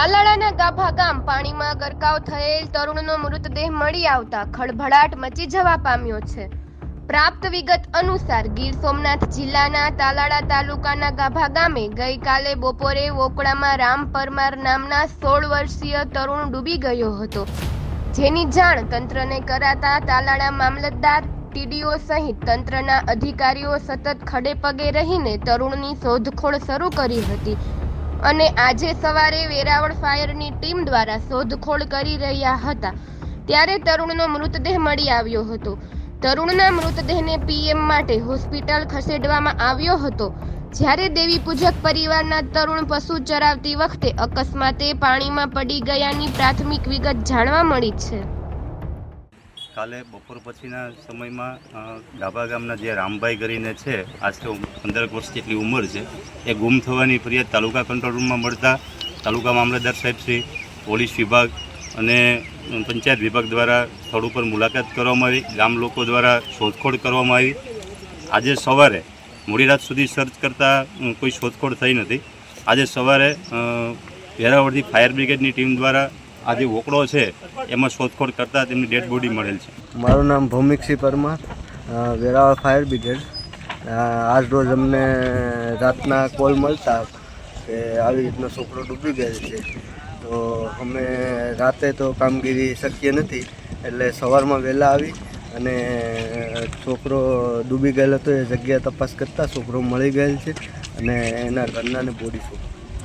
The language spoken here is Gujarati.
તાલાળાના ગાભા ગામ પાણીમાં ગરકાવ થયેલ તરુણનો મૃતદેહ મળી આવતા ખળભળાટ મચી જવા પામ્યો છે. પ્રાપ્ત વિગત અનુસાર ગીર સોમનાથ જિલ્લાના તાલાળા તાલુકાના ગાભા ગામે ગઈકાલે બપોરે વોકળામાં રામ પરમાર નામના સોળ વર્ષીય તરુણ ડૂબી ગયો હતો. જેની જાણ તંત્રને કરાતા તાલાળા મામલતદાર, ટીડીઓ સહિત તંત્રના અધિકારીઓ સતત ખડે પગે રહીને તરુણની શોધખોળ શરૂ કરી હતી. અને આજે સવારે વેરાવળ ફાયરની ટીમ દ્વારા શોધખોળ કરી રહ્યા હતા. ત્યારે તરુણનો મૃતદેહ મળી આવ્યો હતો. તરુણના મૃતદેહને પીએમ માટે હોસ્પિટલ ખસેડવામાં આવ્યો હતો. જ્યારે દેવી પૂજક પરિવારના તરુણ પશુ ચરાવતી વખતે અકસ્માતે પાણીમાં પડી ગયાની પ્રાથમિક વિગત જાણવા મળી છે. કાલે બપોર પછીના સમયમાં ડાબા ગામના જે રામભાઈ કરીને છે આશરે પંદર વર્ષ જેટલી ઉંમર છે, એ ગુમ થવાની ફરિયાદ તાલુકા કંટ્રોલ રૂમમાં મળતા તાલુકા મામલતદાર સાહેબ શ્રી, પોલીસ વિભાગ અને પંચાયત વિભાગ દ્વારા સ્થળ ઉપર મુલાકાત કરવામાં આવી, ગામ લોકો દ્વારા શોધખોળ કરવામાં આવી. આજે સવારે, મોડી રાત સુધી સર્ચ કરતાં કોઈ શોધખોળ થઈ નથી. આજે સવારે વેરાવળથી ફાયર બ્રિગેડની ટીમ દ્વારા આ જે વોકડો છે, એમાં શોધખોળ કરતાં તેમની ડેડ બોડી મળેલ છે. મારું નામ ભૌમિકસિંહ પરમાર વેરાવા ફાયર બ્રિગેડ. આજ રોજ અમને રાતના કોલ મળતા કે આવી રીતનો છોકરો ડૂબી ગયેલ છે. તો અમે રાતે તો કામગીરી શક્ય નથી, એટલે સવારમાં વહેલા આવી અને છોકરો ડૂબી ગયેલો હતો, એ જગ્યા તપાસ કરતાં છોકરો મળી ગયેલ છે અને એના ઘરનાને બોડી શોધી